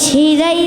ছিড়াই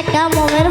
একটা মোমের